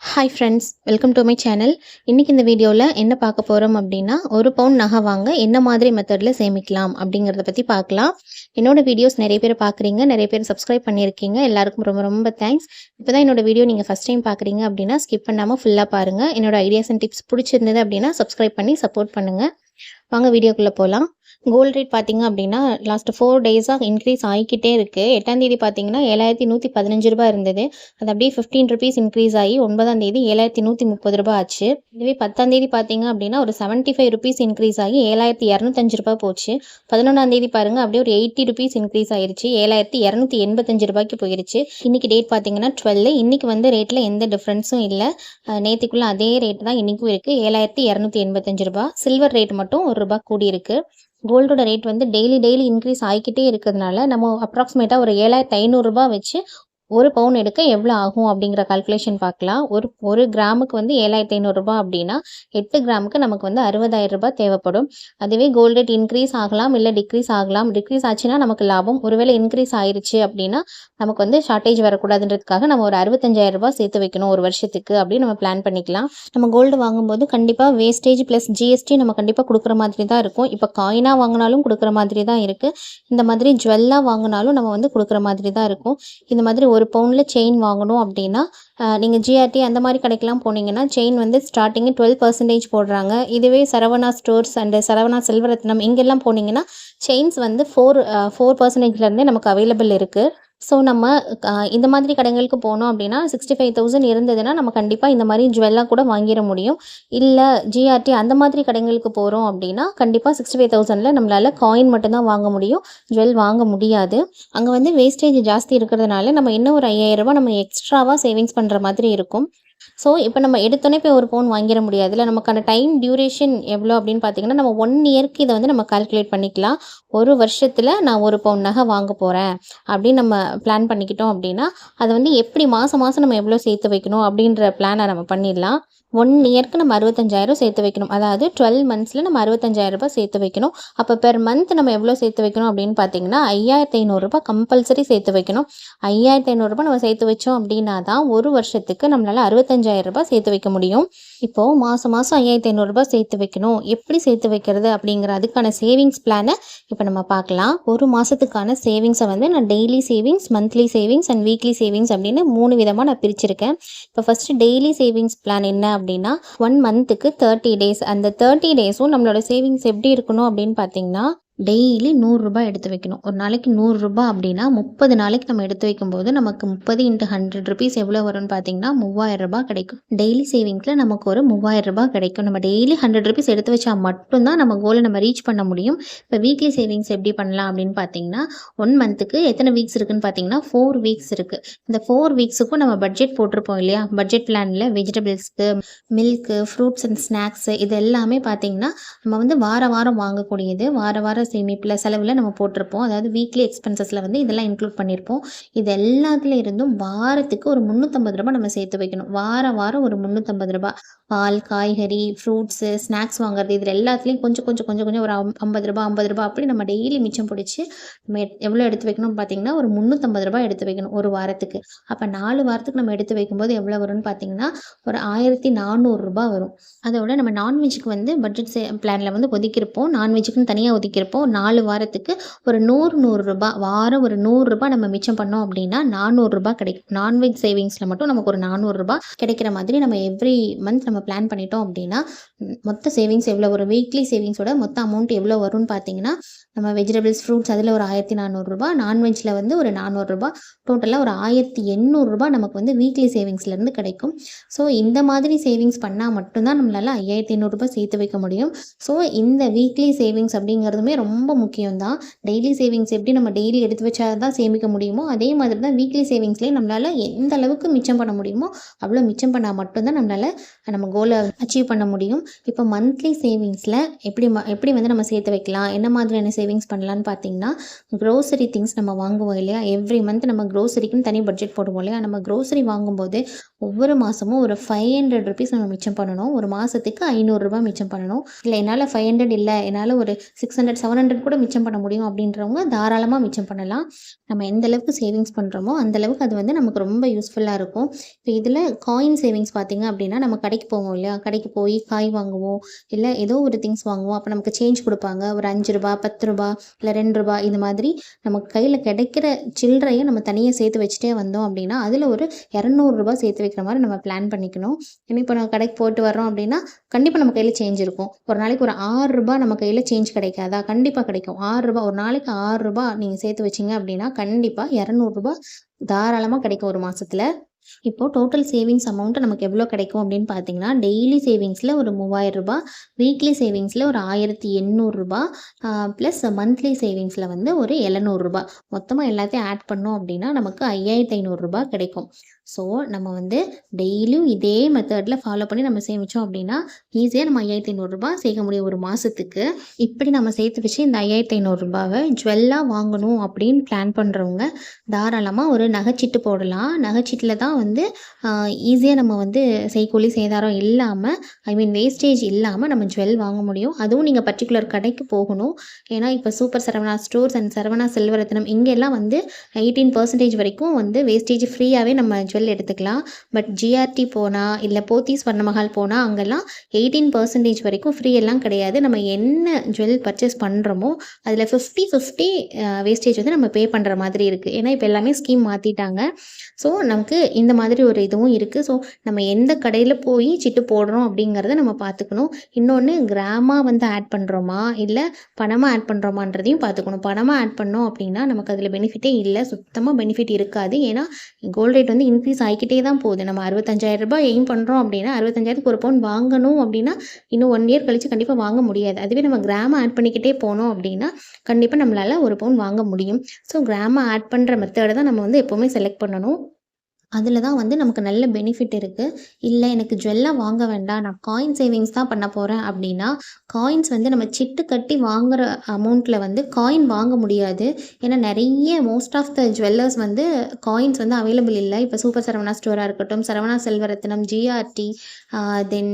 Hi friends welcome to my channel இன்றைக்கி இந்த வீடியோவில் என்ன பார்க்க போகிறோம் அப்படின்னா ஒரு பவுன் நகை வாங்க என்ன மாதிரி மெத்தடில் சேமிக்கலாம் அப்படிங்கிறத பற்றி பார்க்கலாம். என்னோடய வீடியோஸ் நிறைய பேர் பார்க்குறீங்க நிறைய பேர் சப்ஸ்கிரைப் பண்ணியிருக்கீங்க. எல்லாருக்கும் ரொம்ப ரொம்ப தேங்க்ஸ் இப்போ தான் என்னோடய வீடியோ நீங்கள் ஃபஸ்ட் டைம் பார்க்குறீங்க அப்படின்னா ஸ்கிப் பண்ணாமல் ஃபுல்லாக பாருங்கள் என்னோடய ஐடியாஸ் அண்ட் டிப்ஸ் பிடிச்சிருந்தது அப்படின்னா சப்ஸ்கிரைப் பண்ணி சப்போர்ட் பண்ணுங்கள் வாங்க வீடியோக்குள்ளே போகலாம் கோல்ட் ரேட் பார்த்தீங்க அப்படின்னா லாஸ்ட் ஃபோர் டேஸாக இன்க்ரீஸ் ஆகிக்கிட்டே இருக்குது எட்டாம் தேதி பார்த்தீங்கன்னா ஏழாயிரத்தி நூற்றி பதினஞ்சு ரூபாய் இருந்தது. அது அப்படியே ஃபிஃப்டீன் ருபீஸ் இன்க்ரீஸ் ஆகி ஒன்பதாம் தேதி ஏழாயிரத்தி நூற்றி முப்பது ரூபாய் ஆச்சு. இதுவே பத்தாம் தேதி பார்த்தீங்க அப்படின்னா ஒரு செவன்ட்டி ஃபைவ் ருபீஸ் இன்க்ரீஸ் ஆகி ஏழாயிரத்தி இரநூத்தஞ்சு ரூபாய் போச்சு. பதினொன்றாம் தேதி பாருங்க அப்படியே ஒரு எயிட்டி ருபீஸ் இன்க்ரீஸ் ஆயிருச்சு. ஏழாயிரத்தி இரநூத்தி எண்பத்தஞ்சு ரூபாய்க்கு போயிருச்சு. இன்றைக்கி டேட் பார்த்தீங்கன்னா டுவெல் இன்னைக்கு வந்து ரேட்டில் எந்த டிஃப்ரென்ஸும் இல்லை. நேற்றுக்குள்ளே அதே ரேட் தான் இன்றைக்கும் இருக்குது ஏழாயிரத்தி இரநூத்தி எண்பத்தஞ்சு ரூபாய். சில்வர் ரேட் மட்டும் ஒரு ரூபாய் கூடியிருக்கு. கோல்டோட ரேட் வந்து டெய்லி டெய்லி இன்க்ரீஸ் ஆகிக்கிட்டே இருக்கிறதுனால நம்ம அப்ராக்சிமேட்டாக ஒரு ஏழாயிரத்தி ஐநூறுரூபா வச்சு ஒரு பவுன் எடுக்க எவ்வளோ ஆகும் அப்படிங்கிற கால்குலேஷன் பார்க்கலாம். ஒரு ஒரு கிராமுக்கு வந்து ஏழாயிரத்தி ஐநூறுரூபா அப்படின்னா எட்டு கிராமுக்கு நமக்கு வந்து அறுபதாயிரம் ரூபாய் தேவைப்படும். அதுவே கோல்டு ரேட் இன்க்ரீஸ் ஆகலாம் இல்லை டிக்ரீஸ் ஆகலாம். டிக்ரீஸ் ஆச்சுன்னா நமக்கு லாபம். ஒருவேளை இன்க்ரீஸ் ஆயிருச்சு அப்படின்னா நமக்கு வந்து ஷார்ட்டேஜ் வரக்கூடாதுன்றதுக்காக நம்ம ஒரு அறுபத்தஞ்சாயிரம் ரூபாய் சேர்த்து வைக்கணும் ஒரு வருஷத்துக்கு அப்படின்னு நம்ம பிளான் பண்ணிக்கலாம். நம்ம கோல்டு வாங்கும்போது கண்டிப்பாக வேஸ்டேஜ் ப்ளஸ் ஜிஎஸ்டி நம்ம கண்டிப்பாக கொடுக்குற மாதிரி தான் இருக்கும். இப்போ காயினாக வாங்கினாலும் கொடுக்குற மாதிரி தான் இருக்குது இந்த மாதிரி ஜுவல்லாக வாங்கினாலும் நம்ம வந்து கொடுக்குற மாதிரி தான் இருக்கும். இந்த மாதிரி ஒரு ஒரு பவுனில் செயின் வாங்கணும் அப்படின்னா நீங்கள் ஜிஆர்டி அந்த மாதிரி கடைக்கெலாம் போனீங்கன்னா செயின் வந்து ஸ்டார்டிங்கு டுவெல் பர்சன்டேஜ் போடுறாங்க. இதுவே சரவணா ஸ்டோர்ஸ் அண்டு சரவணா செல்வரத்னம் இங்கெல்லாம் போனீங்கன்னா செயின்ஸ் வந்து ஃபோர் ஃபோர் பர்சன்டேஜ்லேருந்தே நமக்கு அவைலபிள் இருக்குது ஸோ நம்ம இந்த மாதிரி கடைகளுக்கு போனோம் அப்படின்னா சிக்ஸ்டி ஃபைவ் தௌசண்ட் இருந்ததுன்னா நம்ம கண்டிப்பாக இந்த மாதிரி ஜுவல்லாக கூட வாங்கிட முடியும். இல்லை ஜிஆர்டி அந்த மாதிரி கடைகளுக்கு போகிறோம் அப்படின்னா கண்டிப்பாக சிக்ஸ்டி ஃபைவ் தௌசண்டில் நம்மளால் காயின் மட்டும்தான் வாங்க முடியும். ஜுவல் வாங்க முடியாது. அங்கே வந்து வேஸ்டேஜ் ஜாஸ்தி இருக்கிறதுனால நம்ம இன்னும் ஒரு ஐயாயிரம் நம்ம எக்ஸ்ட்ராவாக சேவிங்ஸ் பண்ணுற மாதிரி இருக்கும். ஸோ இப்போ நம்ம எடுத்தோன்னே போய் ஒரு பவுன் வாங்கிட முடியாதுல்ல. நமக்கான டைம் டியூரேஷன் எவ்வளோ அப்படின்னு பார்த்தீங்கன்னா நம்ம ஒன் இயர்க்கு இதை வந்து நம்ம கால்குலேட் பண்ணிக்கலாம். ஒரு வருஷத்தில் நான் ஒரு பவுன் நகை வாங்க போகிறேன் அப்படின்னு நம்ம பிளான் பண்ணிக்கிட்டோம் அப்படின்னா அதை வந்து எப்படி மாதம் மாதம் நம்ம எவ்வளோ சேர்த்து வைக்கணும் அப்படின்ற பிளானை நம்ம பண்ணிடலாம். ஒன் இயர்க்கு நம்ம அறுபத்தஞ்சாயிரம் சேர்த்து வைக்கணும். அதாவது டுவெல் மந்த்ஸில் நம்ம அறுபத்தஞ்சாயிரம் ரூபாய் சேர்த்து வைக்கணும். அப்போ பெர் மந்த் நம்ம எவ்வளோ சேர்த்து வைக்கணும் அப்படின்னு பார்த்தீங்கன்னா ஐயாயிரத்தி ஐநூறுரூபா கம்பல்சரி சேர்த்து வைக்கணும். ஐயாயிரத்தி ஐநூறுரூபா நம்ம சேர்த்து வச்சோம் அப்படின்னா தான் ஒரு வருஷத்துக்கு நம்மளால் அறுபத்தஞ்சாயிரம் ரூபாய் சேர்த்து வைக்க முடியும். இப்போது மாதம் மாதம் ஐயாயிரத்தி ஐநூறுரூபா சேர்த்து வைக்கணும். எப்படி சேர்த்து வைக்கிறது அப்படிங்கிற அதுக்கான சேவிங்ஸ் பிளானை இப்போ நம்ம பார்க்கலாம் ஒரு மாதத்துக்கான சேவிங்ஸை வந்து நான் daily savings monthly savings and weekly savings அப்படின்னு மூணு விதமாக நான் பிரிச்சிருக்கேன். இப்போ ஃபஸ்ட்டு டெய்லி சேவிங்ஸ் பிளான் என்ன அப்படின்னா ஒன் மந்த்துக்கு தேர்ட்டி டேஸ் அந்த தேர்ட்டி டேஸும் நம்மளோட சேவிங்ஸ் எப்படி இருக்கணும் அப்படின்னு பார்த்தீங்கன்னா டெய்லி நூறுரூபா எடுத்து வைக்கணும். ஒரு நாளைக்கு நூறுரூபா அப்படின்னா முப்பது நாளைக்கு நம்ம எடுத்து வைக்கும்போது நமக்கு முப்பது இன்ட்டு ஹண்ட்ரட் ருபீஸ் எவ்வளோ வரும்னு பார்த்தீங்கன்னா மூவாயிரம் ரூபாய் கிடைக்கும். டெய்லி சேவிங்ஸில் நமக்கு ஒரு மூவாயிரம் ரூபாய் கிடைக்கும். நம்ம டெய்லி ஹண்ட்ரட் ருபீஸ் எடுத்து வச்சா மட்டும்தான் நம்ம கோலை நம்ம ரீச் பண்ண முடியும். இப்போ வீக்லி சேவிங்ஸ் எப்படி பண்ணலாம் அப்படின்னு பார்த்தீங்கன்னா ஒன் மந்த்துக்கு எத்தனை வீக்ஸ் இருக்குன்னு பார்த்தீங்கன்னா ஃபோர் வீக்ஸ் இருக்குது இந்த ஃபோர் வீக்ஸுக்கும் நம்ம பட்ஜெட் போட்டிருப்போம் இல்லையா? பட்ஜெட் பிளானில் வெஜிடபிள்ஸ்க்கு மில்க்கு ஃப்ரூட்ஸ் அண்ட் ஸ்நாக்ஸு இது எல்லாமே பார்த்தீங்கன்னா நம்ம வந்து வார வாரம் வாங்கக்கூடியது. வார வாரம் சேமிப்பில் செலவில் நம்ம போட்டிருப்போம். அதாவது வீக்லி எக்ஸ்பென்சஸில் வந்து இதெல்லாம் இன்க்ளூட் பண்ணியிருப்போம் இது எல்லாத்துல இருந்தும் வாரத்துக்கு ஒரு முந்நூற்றம்பது ரூபாய் நம்ம சேர்த்து வைக்கணும். வார வாரம் ஒரு முந்நூற்றம்பது ரூபாய். பால் காய்கறி ஃப்ரூட்ஸு ஸ்நாக்ஸ் வாங்குறது இதில் எல்லாத்துலேயும் கொஞ்சம் கொஞ்சம் கொஞ்சம் கொஞ்சம் ஒரு ஐம்பது ரூபாய் ஐம்பது ரூபாய் அப்படி நம்ம டெய்லி மிச்சம் பிடிச்சி நம்ம எவ்வளோ எடுத்து வைக்கணும் பார்த்தீங்கன்னா ஒரு முந்நூற்றம்பது ரூபாய் எடுத்து வைக்கணும் ஒரு வாரத்துக்கு. அப்போ நாலு வாரத்துக்கு நம்ம எடுத்து வைக்கும்போது எவ்வளோ வரும்னு பார்த்தீங்கன்னா ஒரு ஆயிரத்தி நானூறுரூபா வரும். அதோட நம்ம நான்வெஜ்ஜுக்கு வந்து பட்ஜெட் பிளானில் வந்து ஒதுக்கியிருப்போம். நான்வெஜ்ஜுக்குன்னு தனியாக ஒதுக்கியிருப்போம். நாலு வாரத்துக்கு ஒரு நூறு நூறுரூபா வாரம் ஒரு நூறுரூபா நம்ம மிச்சம் பண்ணோம் அப்படின்னா நானூறுரூபா கிடைக்கும். நான்வெஜ் சேவிங்ஸில் மட்டும் நமக்கு ஒரு நானூறுரூபா கிடைக்கிற மாதிரி நம்ம எவ்ரி மந்த் நம்ம பிளான் பண்ணிட்டோம் அப்படின்னா மொத்த சேவிங்ஸ் எவ்வளோ ஒரு வீக்லி சேவிங்ஸோட மொத்த அமௌண்ட் எவ்வளோ வரும்னு பார்த்தீங்கன்னா நம்ம வெஜிடபிள்ஸ் ஃப்ரூட்ஸ் அதில் ஒரு ஆயிரத்தி நானூறுரூபா நான்வெஜ்ஜில் வந்து ஒரு நானூறுரூபா டோட்டலாக ஒரு ஆயிரத்தி எண்ணூறுரூபா நமக்கு வந்து வீக்லி சேவிங்ஸ்லேருந்து கிடைக்கும். ஸோ இந்த மாதிரி சேவிங்ஸ் பண்ணால் மட்டும்தான் நம்மளால் ஐயாயிரத்தி ஐநூறுரூபா சேர்த்து வைக்க முடியும். ஸோ இந்த வீக்லி சேவிங்ஸ் அப்படிங்கிறதுமே ரொம்ப ரொம்ப முக்கியம்தான். டெய்லி சேவிங்ஸ் எப்படி நம்ம டெய்லி எடுத்து வச்சா தான் சேமிக்க முடியுமோ அதே மாதிரி தான் வீக்லி சேவிங்ஸ்லேயே நம்மளால் எந்த அளவுக்கு மிச்சம் பண்ண முடியுமோ அவ்வளோ மிச்சம் பண்ணால் மட்டும்தான் நம்மளால் நம்ம கோலை அச்சீவ் பண்ண முடியும். இப்போ மந்த்லி சேவிங்ஸில் எப்படி ம- எப்படி வந்து நம்ம சேர்த்து வைக்கலாம் என்ன மாதிரியான சேவிங்ஸ் பண்ணலான்னு பார்த்தீங்கன்னா க்ரோசரி திங்ஸ் நம்ம வாங்குவோம் இல்லையா? எவ்ரி மந்த் நம்ம க்ரோசரிக்குன்னு தனி பட்ஜெட் போடுவோம் இல்லையா? நம்ம க்ரோசரி வாங்கும்போது ஒவ்வொரு மாதமும் ஒரு ஃபைவ் ஹண்ட்ரட் ருபீஸ் நம்ம மிச்சம் பண்ணணும். ஒரு மாதத்துக்கு ஐநூறுரூபா மிச்சம் பண்ணணும். இல்லை என்னால் ஃபைவ் ஹண்ட்ரட் இல்லை. என்னால் ஒரு சிக்ஸ் ஹண்ட்ரட் செவன் ஹண்ட்ரட் கூட மிச்சம் பண்ண முடியும் அப்படின்றவங்க தாராளமாக மிச்சம் பண்ணலாம். நம்ம எந்த அளவுக்கு சேவிங்ஸ் பண்ணுறோமோ அந்த அளவுக்கு அது வந்து நமக்கு ரொம்ப யூஸ்ஃபுல்லாக இருக்கும். இப்போ இதில் காயின் சேவிங்ஸ் பார்த்தீங்க அப்படின்னா நம்ம கடைக்கு போவோம் இல்லையா? கடைக்கு போய் காய் வாங்குவோம். இல்லை ஏதோ ஒரு திங்ஸ் வாங்குவோம். அப்போ நமக்கு சேஞ்ச் கொடுப்பாங்க. ஒரு அஞ்சு ரூபா பத்து ரூபா இல்லை ரெண்டு ரூபா இந்த மாதிரி நமக்கு கையில் கிடைக்கிற சில்லறையை நம்ம தனியாக சேர்த்து வச்சுட்டே வந்தோம் அப்படின்னா அதில் ஒரு இரநூறுபா சேர்த்து வைக்கிற மாதிரி நம்ம பிளான் பண்ணிக்கணும். ஏன்னா இப்போ நம்ம கடைக்கு போட்டு வரோம் அப்படின்னா கண்டிப்பாக நம்ம கையில் சேஞ்ச் இருக்கும். ஒரு நாளைக்கு ஒரு ஆறு ரூபா நம்ம கையில் சேஞ்ச் கிடைக்காதா? கண்டிப்பாக கிடைக்கும். ஆறு ரூபா ஒரு நாளைக்கு ஆறு ரூபா நீங்கள் சேர்த்து வச்சிங்க அப்படின்னா கண்டிப்பாக இரநூறுபா தாராளமாக கிடைக்கும் ஒரு மாதத்தில் இப்போது டோட்டல் சேவிங்ஸ் அமௌண்ட் நமக்கு எவ்வளோ கிடைக்கும் அப்படின்னு பார்த்தீங்கன்னா டெய்லி சேவிங்ஸில் ஒரு மூவாயிரம் ரூபாய் வீக்லி சேவிங்ஸில் ஒரு ஆயிரத்தி எண்ணூறுரூபா ப்ளஸ் மந்த்லி சேவிங்ஸில் வந்து ஒரு எழுநூறுபா மொத்தமாக எல்லாத்தையும் ஆட் பண்ணோம் அப்படின்னா நமக்கு ஐயாயிரத்தி ஐநூறுரூபா கிடைக்கும். ஸோ நம்ம வந்து டெய்லியும் இதே மெத்தடில் ஃபாலோ பண்ணி நம்ம சேமித்தோம் அப்படின்னா ஈஸியாக நம்ம ஐயாயிரத்தி ஐநூறுரூபா சேர்க்க முடியும் ஒரு மாதத்துக்கு இப்படி நம்ம சேர்த்து வச்சு இந்த ஐயாயிரத்தி ஐநூறுரூபாவை ஜுவல்லாக வாங்கணும் அப்படின்னு பிளான் பண்ணுறவங்க தாராளமாக ஒரு நகைச்சீட்டு போடலாம். நகைச்சீட்டில் தான் வந்து ஈஸியாக நம்ம வந்து செய்கூலி சேதாரம் இல்லாமல் ஐ மீன் வேஸ்டேஜ் இல்லாமல் நம்ம ஜுவல் வாங்க முடியும். அதுவும் நீங்கள் பர்டிகுலர் கடைக்கு போகணும். ஏன்னா இப்போ super Saravana stores and Saravana Selvarathnam இங்கெல்லாம் வந்து எயிட்டீன் பர்சன்டேஜ் வரைக்கும் வந்து வேஸ்டேஜ் ஃப்ரீயாகவே நம்ம ஜுவல் எடுத்துக்கலாம். பட் ஜிஆர்டி போனால் இல்லை போத்தி வர்ணமஹால் போனால் அங்கெல்லாம் எயிட்டீன் பர்சன்டேஜ் வரைக்கும் ஃப்ரீ எல்லாம் கிடையாது. நம்ம என்ன ஜுவல் பர்ச்சேஸ் பண்ணுறோமோ அதில் ஃபிஃப்டி ஃபிஃப்டி வேஸ்டேஜ் வந்து நம்ம பே பண்ணுற மாதிரி இருக்குது ஏன்னா இப்போ எல்லாமே ஸ்கீம் மாற்றிட்டாங்க ஸோ நமக்கு இந்த மாதிரி ஒரு இதுவும் இருக்குது ஸோ நம்ம எந்த கடையில் போய் சிட்டு போடுறோம் அப்படிங்கிறத நம்ம பார்த்துக்கணும் இன்னொன்று கிராமாக வந்து ஆட் பண்ணுறோமா இல்லை பணமாக ஆட் பண்ணுறோமான்றதையும் பார்த்துக்கணும் பணமாக ஆட் பண்ணோம் அப்படின்னா நமக்கு அதில் பெனிஃபிட்டே இல்லை. சுத்தமாக பெனிஃபிட் இருக்காது. ஏன்னா கோல்டு ரேட் வந்து இன்க்ரீஸ் ஆகிக்கிட்டே தான் போகுது. நம்ம அறுபத்தஞ்சாயிரம் ரூபாய் எய்ம் பண்ணுறோம் அப்படின்னா அறுபத்தஞ்சாயிரத்துக்கு ஒரு பவுன் வாங்கணும் அப்படின்னா இன்னும் ஒன் இயர் கழித்து கண்டிப்பாக வாங்க முடியாது. அதுவே நம்ம கிராம ஆட் பண்ணிக்கிட்டே போனோம் அப்படின்னா கண்டிப்பாக நம்மளால் ஒரு பவுன் வாங்க முடியும். ஸோ கிராம ஆட் பண்ணுற மெத்தடை தான் நம்ம வந்து எப்போவுமே செலக்ட் பண்ணணும். அதில் தான் வந்து நமக்கு நல்ல பெனிஃபிட் இருக்குது இல்லை எனக்கு ஜுவல்லாக வாங்க வேண்டாம் நான் காயின் சேவிங்ஸ் தான் பண்ண போகிறேன் அப்படின்னா காயின்ஸ் வந்து நம்ம சிட்டு கட்டி வாங்குகிற அமௌண்ட்டில் வந்து காயின் வாங்க முடியாது. ஏன்னா நிறைய மோஸ்ட் ஆஃப் த ஜுவல்லர்ஸ் வந்து காயின்ஸ் வந்து அவைலபிள் இல்லை. இப்போ சூப்பர் சரவணா ஸ்டோராக இருக்கட்டும் சரவணா செல்வரத்னம் ஜிஆர்டி தென்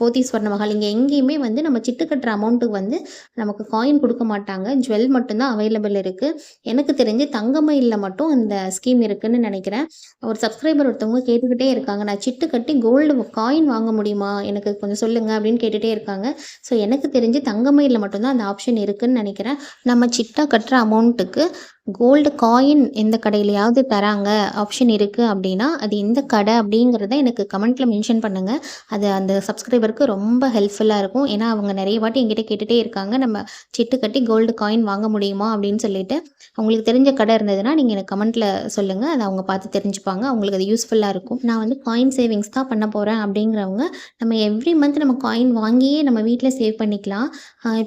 போத்தீஸ்வரன் மகள் இங்கே எங்கேயுமே வந்து நம்ம சிட்டு கட்டுற அமௌண்ட்டுக்கு வந்து நமக்கு காயின் கொடுக்க மாட்டாங்க. ஜுவல் மட்டும்தான் அவைலபிள் இருக்குது எனக்கு தெரிஞ்சு தங்கமயிலில் மட்டும் அந்த ஸ்கீம் இருக்குதுன்னு நினைக்கிறேன். ஒரு சப்ஸ்கிரைபர் ஒருத்தவங்க கேட்டுக்கிட்டே இருக்காங்க. நான் சிட்டு கட்டி கோல்டு காயின் வாங்க முடியுமா? எனக்கு கொஞ்சம் சொல்லுங்கள் அப்படின்னு கேட்டுகிட்டே இருக்காங்க. ஸோ எனக்கு தெரிஞ்சு தங்கமயிலில் மட்டும்தான் அந்த ஆப்ஷன் இருக்குதுன்னு நினைக்கிறேன். நம்ம சிட்டா கட்டுற அமௌண்ட்டுக்கு கோல்டு காயின் எந்த கடையிலையாவது தராங்க ஆப்ஷன் இருக்குது அப்படின்னா அது எந்த கடை அப்படிங்கிறத எனக்கு கமெண்ட்டில் மென்ஷன் பண்ணுங்கள் அது அந்த சப்ஸ்கிரைபருக்கு ரொம்ப ஹெல்ப்ஃபுல்லாக இருக்கும். ஏன்னா அவங்க நிறைய வாட்டி எங்கிட்ட கேட்டுகிட்டே இருக்காங்க. நம்ம சிட்டு கட்டி கோல்டு காயின் வாங்க முடியுமா அப்படின்னு சொல்லிட்டு. அவங்களுக்கு தெரிஞ்ச கடை இருந்ததுன்னா நீங்கள் எனக்கு கமெண்ட்டில் சொல்லுங்கள் அதை அவங்க பார்த்து தெரிஞ்சுப்பாங்க. அவங்களுக்கு அது யூஸ்ஃபுல்லாக இருக்கும். நான் வந்து காயின் சேவிங்ஸ் தான் பண்ண போகிறேன் அப்படிங்கிறவங்க நம்ம எவ்ரி மந்த் நம்ம காயின் வாங்கியே நம்ம வீட்டில் சேவ் பண்ணிக்கலாம்.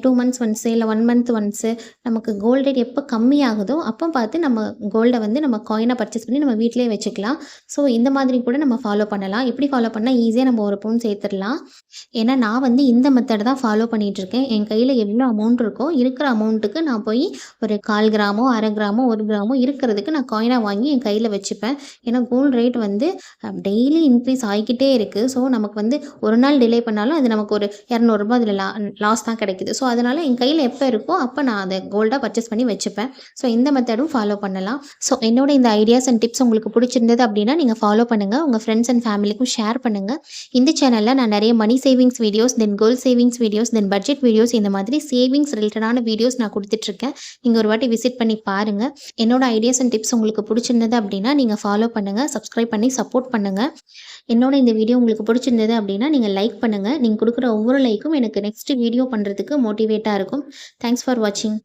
டூ மந்த்ஸ் ஒன்ஸு இல்லை ஒன் மந்த் ஒன்ஸு நமக்கு கோல்டு ரேட் எப்போ கம்மியாகுதோ அப்போ பார்த்து நம்ம கோல்டை வந்து நம்ம காயினாக பர்ச்சேஸ் பண்ணி நம்ம வீட்டிலே வச்சுக்கலாம். ஸோ இந்த மாதிரி கூட நம்ம ஃபாலோ பண்ணலாம். எப்படி ஃபாலோ பண்ணால் ஈஸியாக நம்ம ஒரு பவுன் சேர்த்துடலாம். ஏன்னா நான் வந்து இந்த மெத்தட் தான் ஃபாலோ பண்ணிகிட்ருக்கேன் என் கையில் எவ்வளோ அமௌண்ட் இருக்கோ இருக்கிற அமௌண்ட்டுக்கு நான் போய் ஒரு கால் கிராமோ அரை கிராமோ ஒரு கிராமோ இருக்கிறதுக்கு நான் காயினாக வாங்கி என் கையில் வச்சுப்பேன். ஏன்னா கோல்டு ரேட் வந்து டெய்லி இன்க்ரீஸ் ஆகிக்கிட்டே இருக்குது ஸோ நமக்கு வந்து ஒரு நாள் டிலே பண்ணாலும் அது நமக்கு ஒரு இரநூறுபா அதில் லா லாஸ் தான் கிடைக்குது. ஸோ அதனால் என் கையில் எப்போ இருக்கோ அப்போ நான் அதை கோல்டாக பர்ச்சேஸ் பண்ணி வச்சுப்பேன். ஸோ இந்த மெத்தடும் ஃபாலோ பண்ணலாம். ஸோ என்னோட இந்த ஐடியாஸ் அண்ட் டிப்ஸ் உங்களுக்கு பிடிச்சிருந்தது அப்படின்னா நீங்கள் ஃபாலோ பண்ணுங்கள் உங்கள் ஃப்ரெண்ட்ஸ் அண்ட் ஃபேமிலிக்கும் ஷேர் பண்ணுங்கள் இந்த சேனலில் நான் நிறைய money savings videos then goal savings videos then budget videos இந்த மாதிரி சேவிங்ஸ் ரிலேட்டடான வீடியோஸ் நான் கொடுத்துட்ருக்கேன். நீங்கள் ஒரு வாட்டி விசிட் பண்ணி பாருங்கள் என்னோட ஐடியாஸ் அண்ட் டிப்ஸ் உங்களுக்கு பிடிச்சிருந்தது அப்படின்னா நீங்கள் ஃபாலோ பண்ணுங்கள் சப்ஸ்கிரைப் பண்ணி சப்போர்ட் பண்ணுங்கள் என்னோட இந்த வீடியோ உங்களுக்கு பிடிச்சிருந்தது அப்படின்னா நீங்கள் லைக் பண்ணுங்கள் நீங்கள் கொடுக்குற ஒவ்வொரு லைக்கும் எனக்கு நெக்ஸ்ட் வீடியோ பண்ணுறதுக்கு மோட்டிவேட்டாக இருக்கும். தேங்க்ஸ் ஃபார் வாட்சிங்